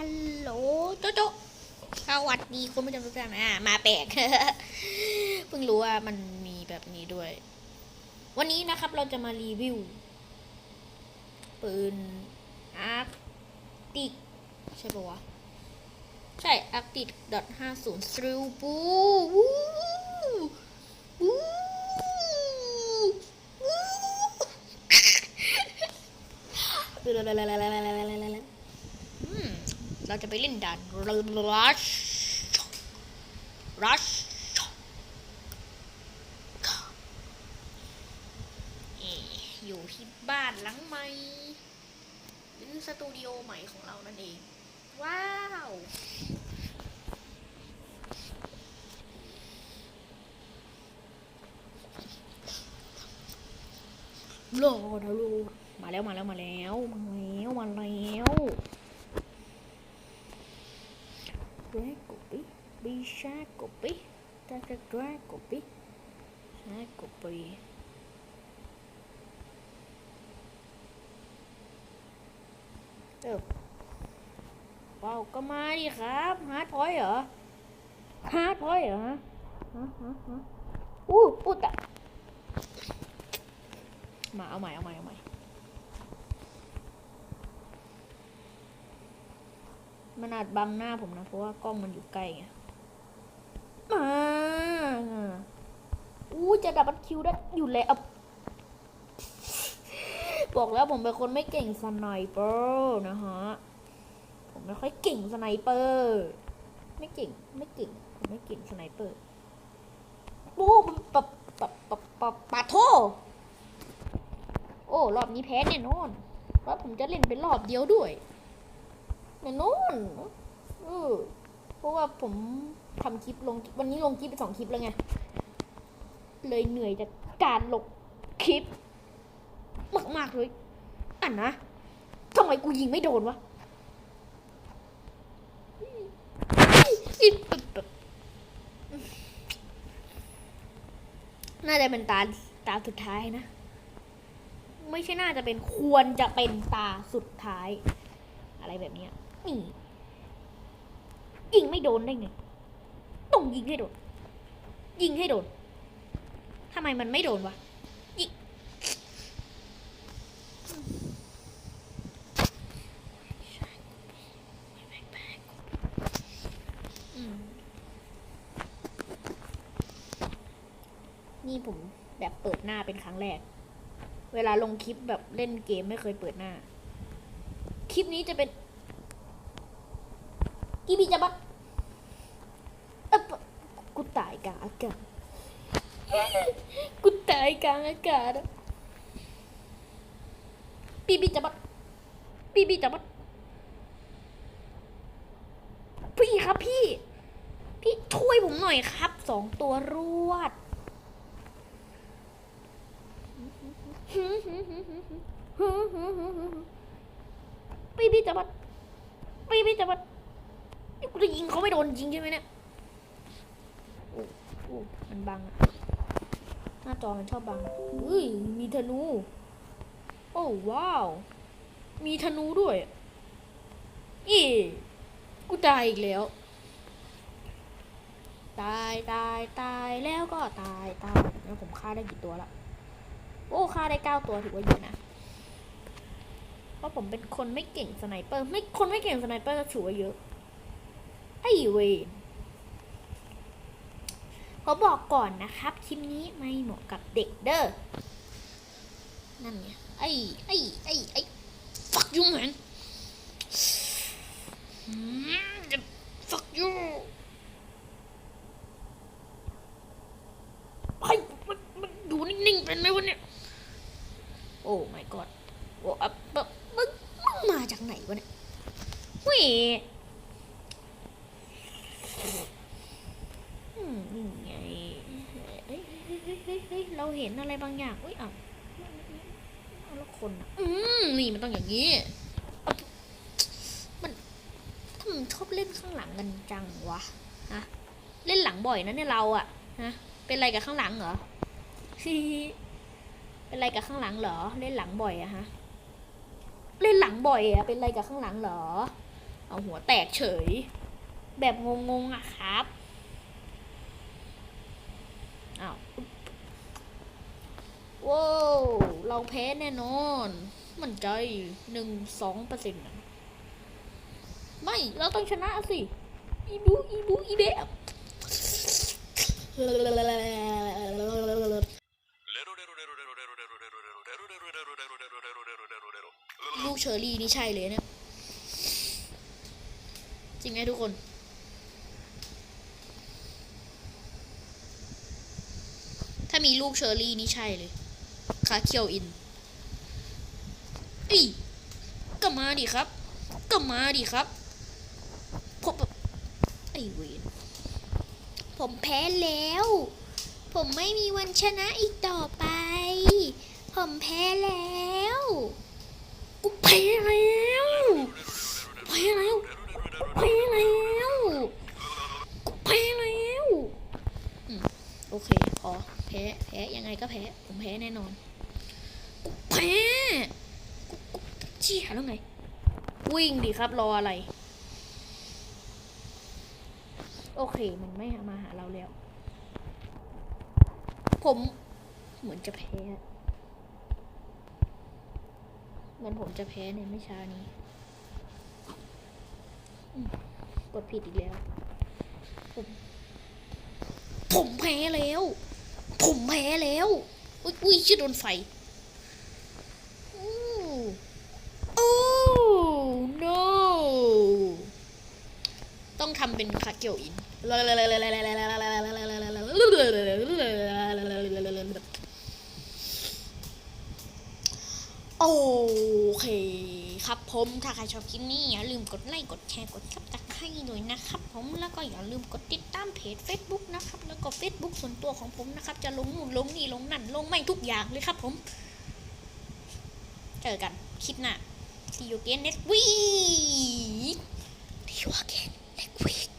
ฮัลโหลโจโจสวัสดีคุณผู้ชมทุกท่านอ่ามาแปลก เพิ่งรู้ว่ามันมีแบบนี้ด้วย วันนี้นะครับเราจะมารีวิว ปืนอาร์ติกใช่ปะวะ ใช่อาร์ติกดอทห้าศูนย์สตริลปูวูวูวู้อืม เราจะไปเล่นด่านรัชรัชอยู่ที่บ้านหลังใหม่หรือสตูดิโอใหม่ของเรานั่นเอง ว้าว โลนะลูกมาแล้วมาแล้วมาแล้ว มาแล้ว มาแล้ว แรกกปิบิชากปิตาตะแรกกปิชากปิเออเปล่าก็มาดิครับฮาร์ดพอยต์เหรอฮาร์ดพอยต์เหรอฮะฮะฮะฮะอู้อู้ตะมาเอาใหม่เอาใหม่เอาใหม่ มันอาจบังหน้าผมนะ เพราะว่ากล้องมันอยู่ใกล้ไงมาอู้จะดับบิลคิวได้อยู่แล้วบอกแล้วผมเป็นคนไม่เก่งสไนเปอร์นะฮะ ผมไม่ค่อยเก่งสไนเปอร์ ไม่เก่ง ไม่เก่ง ผมไม่เก่งสไนเปอร์โอ้ปะปะปะปะปะโท โอ้ รอบนี้แพ้แน่นอนเพราะผมจะเล่นเป็นรอบเดียวด้วย น่นอนเออเพราะว่าผมทำคลิปลงวันนี้ลงคลิปไปสองคลิปแล้วไง เลยเหนื่อยจากการลงคลิป มากๆเลยอะนะทำไมกูยิงไม่โดนวะน่าจะเป็นตาตาสุดท้ายนะ ไม่ใช่น่าจะเป็นควรจะเป็นตาสุดท้าย อะไรแบบเนี้ย นี่ยิงไม่โดนได้ไงต้องยิงให้โดน ยิงให้โดนทำไมมันไม่โดนวะยิงนี่ผมแบบเปิดหน้าเป็นครั้งแรก เวลาลงคลิปแบบเล่นเกมไม่เคยเปิดหน้า คลิปนี้จะเป็น กีบีจะบักเอ๊ะปะกูตายกลางอากาศกูตายกลางอากาศปีบีจะบักปีบีจะบักพี่ครับพี่ พี่ช่วยผมหน่อยครับสองตัวรวดปีพี่จะบัดปีพี่จะบัดนี่ กูจะยิงเขาไม่โดนจริงใช่ไหมเนี่ยโอ้โอ้มันบังอะหน้าจอมันชอบบังเฮ้ยมีธนู โอ้ว้าว มีธนูด้วยอีกูตายอีกแล้ว ตายตายตายแล้วก็ตายตายแล้วผมฆ่าได้กี่ตัวละโอ้ฆ่าได้เก้าตัวถือว่าเยอะนะเพราะผมเป็นคนไม่เก่งสไนเปอร์ ไม่คนไม่เก่งสไนเปอร์ก็ถือว่าเยอะ ไอเวนขาบอกก่อนนะครับ คลิปนี้ไม่เหมาะกับเด็กเด้อ นั่นไงไอ้ไอ้ไอ้ไอ้ fuck you man fuck you ไอ้มันมันอยู่นิ่งๆเป็นไหมวะเนี่ย โอ้ my god โอ้อะมึงมึงมึงมาจากไหนวะเนี่ยเว้ยอืม นี่ไงเฮ้ยเฮ้ยเฮ้ยเฮ้ยเราเห็นอะไรบางอย่าง อุ้ยอะแล้วคนอะ อืมนี่มันต้องอย่างนี้ มันทำไมชอบเล่นข้างหลังกันจังวะฮะเล่นหลังบ่อยนะเนี่ยเราอะฮะเป็นอะไรกับข้างหลังเหรอเป็นอะไรกับข้างหลังเหรอ เล่นหลังบ่อยอะฮะ เล่นหลังบ่อยอะเป็นอะไรกับข้างหลังเหรอ เอาหัวแตกเฉย แบบงงๆอะครับ อ้าวว้าวเราแพ้แน่นอน มันใจหนึ่งสองเปอร์เซ็นต์ไม่เราต้องชนะสิ อีบูอีบูอีเบะลูกเชอรี่นี่ใช่เลยเนี่ยจริงไหมทุกคนามีลูกเชอรี่นี่ใช่เลยคาเคียวอินอีก็มาดิครับ ก็มาดิครับผมไอเวนผมแพ้แล้ว ผมไม่มีวันชนะอีกต่อไป ผมแพ้แล้ว กูแพ้แล้วแพ้แล้วแพ้แล้วกูแพ้แล้วอืมโอเคพอแพ้แพ้ ยังไงก็แพ้ผมแพ้แน่นอนแพ้เชี่ยแล้วไง วิ่งดิครับรออะไร โอเคมันไม่มาหาเราแล้ว ผมเหมือนจะแพ้เหมือนผมจะแพ้ในไม่ช้านี้กดผิดอีกแล้ว ผม ผมแพ้แล้ว ผมแพ้แล้ว อุ้ยอุ้ยชื่อโดนไฟอู้โอ้ no ต้องทำเป็นคาเกียวอิน โอเค ครับผมถ้าใครชอบคลิปนี้อย่าลืมกดไลค์กดแชร์กดซับสไครต์ด้วยนะครับ ผมแล้วก็อย่าลืมกดติดตามเพจ Facebook นะครับ แล้วก็ Facebook ส่วนตัวของผมนะครับ จะลงนู่นลงนี่ลงนั่นลงไม่ทุกอย่างเลยครับผม เจอกันคลิปหน้า See you again next week See you again next week